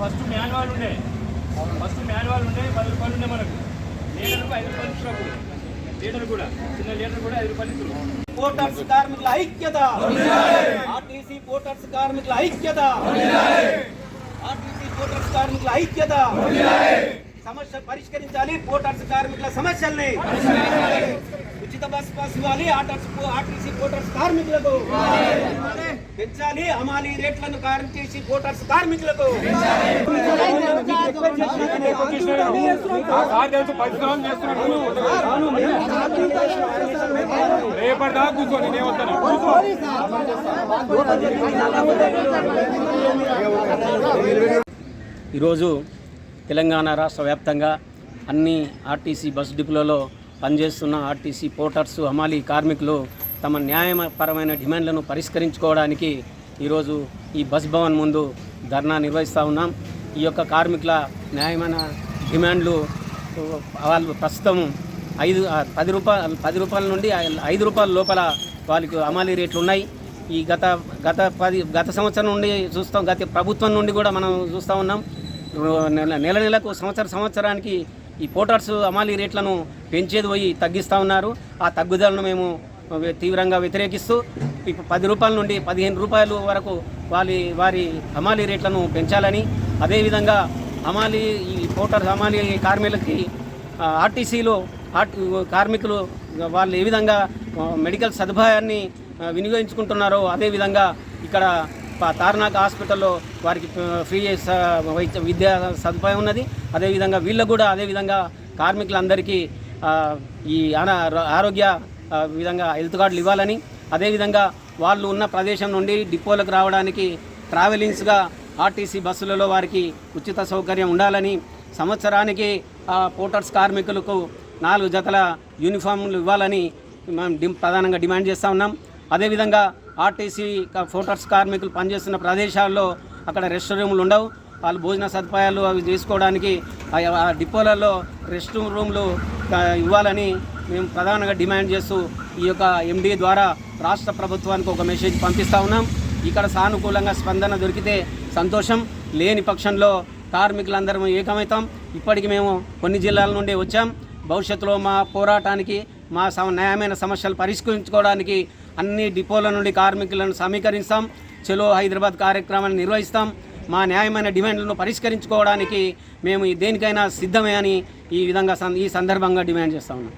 First manual ఉండే. First manual ఉండే పది రూపాయలు ఉండే మనకు. లీటర్కు ఐదు రూపాయలు ఇచ్చినప్పుడు లీటర్ కూడా చిన్న లీటర్ కూడా ఐదు రూపాయలు ఇచ్చారు పోర్టర్స్ కార్మికుల ఐక్యత. ఆర్టీసీ పోర్టర్స్ కార్మికుల ఐక్యత. ఆర్టీసీ పోర్టర్స్ కార్మికుల ఐక్యత. సమస్య పరిష్కరించాలి పోర్టర్స్ కార్మికుల సమస్యల్ని. ఉచిత బస్ పాస్ ఇవ్వాలి. ఆర్టీసీ కోటర్స్ కార్మికులకు. పెంచాలి. అమాలి రేట్లను చేసి కోటర్స్ కార్మికులకు. తెలుసు చేస్తున్నాడు రేపటి దాకా నేను వస్తాను ఈరోజు తెలంగాణ రాష్ట్ర వ్యాప్తంగా అన్ని ఆర్టీసీ బస్ డిపోలలో పనిచేస్తున్న ఆర్టీసీ పోర్టర్స్ హమాలీ కార్మికులు తమ న్యాయపరమైన డిమాండ్లను పరిష్కరించుకోవడానికి ఈరోజు ఈ బస్ భవన్ ముందు ధర్నా నిర్వహిస్తూ ఉన్నాం. ఈ యొక్క కార్మికుల న్యాయమైన డిమాండ్లు వాళ్ళు ప్రస్తుతం ఐదు పది రూపాయలు పది రూపాయల నుండి ఐదు రూపాయల లోపల వాళ్ళకి అమాలీ రేట్లు ఉన్నాయి ఈ గత గత పది గత సంవత్సరం నుండి చూస్తాం గత ప్రభుత్వం నుండి కూడా మనం చూస్తూ ఉన్నాం. నెల నెల నెలకు సంవత్సర సంవత్సరానికి ఈ పోటర్స్ అమాలీ రేట్లను పెంచేది పోయి తగ్గిస్తూ ఉన్నారు. ఆ తగ్గుదలను మేము తీవ్రంగా వ్యతిరేకిస్తూ ఇప్పుడు పది రూపాయల నుండి పదిహేను రూపాయలు వరకు వారి వారి హమాలీ రేట్లను పెంచాలని అదేవిధంగా హమాలీ ఈ పోటర్ హమాలీ కార్మికులకి ఆర్టీసీలో ఆర్ట్ కార్మికులు వాళ్ళు ఏ విధంగా మెడికల్ సదుపాయాన్ని వినియోగించుకుంటున్నారో అదేవిధంగా ఇక్కడ తార్నాక హాస్పిటల్లో వారికి ఫ్రీ స- వైద్య విద్యా సదుపాయం ఉన్నది. అదేవిధంగా వీళ్ళకు కూడా అదేవిధంగా కార్మికులందరికీ ఈ అనా- ఆరోగ్య విధంగా హెల్త్ కార్డులు ఇవ్వాలని. అదేవిధంగా వాళ్ళు ఉన్న ప్రదేశం నుండి డిపోలకు రావడానికి ట్రావెలింగ్స్గా ఆర్టీసీ బస్సులలో వారికి ఉచిత సౌకర్యం ఉండాలని. సంవత్సరానికి పోటర్స్ పోర్టర్స్ కార్మికులకు నాలుగు జతల యూనిఫామ్లు ఇవ్వాలని మనం డి ప్రధానంగా డిమాండ్ చేస్తూ ఉన్నాం. అదేవిధంగా ఆర్టీసీ ఫోటర్స్ కార్మికులు పనిచేస్తున్న ప్రదేశాల్లో అక్కడ రెస్ట్ రూములు ఉండవు. వాళ్ళు భోజన సదుపాయాలు అవి చేసుకోవడానికి ఆ- డిపోలలో రెస్ట్ రూమ్లు ఇవ్వాలని మేము ప్రధానంగా డిమాండ్ చేస్తూ ఈ యొక్క ఎండీ ద్వారా రాష్ట్ర ప్రభుత్వానికి ఒక మెసేజ్ పంపిస్తూ ఉన్నాం. ఇక్కడ సానుకూలంగా స్పందన దొరికితే సంతోషం. లేని పక్షంలో కార్మికులందరం ఏకమవుతాం. ఇప్పటికి మేము కొన్ని జిల్లాల నుండి వచ్చాం. భవిష్యత్తులో మా పోరాటానికి మా న్యాయమైన సమస్యలు పరిష్కరించుకోవడానికి అన్ని డిపోల నుండి కార్మికులను సమీకరిస్తాం. చలో హైదరాబాద్ కార్యక్రమాన్ని నిర్వహిస్తాం. మా న్యాయమైన డిమాండ్లను పరిష్కరించుకోవడానికి మేము దేనికైనా సిద్ధమే అని ఈ విధంగా ఈ సందర్భంగా డిమాండ్ చేస్తా ఉన్నాం.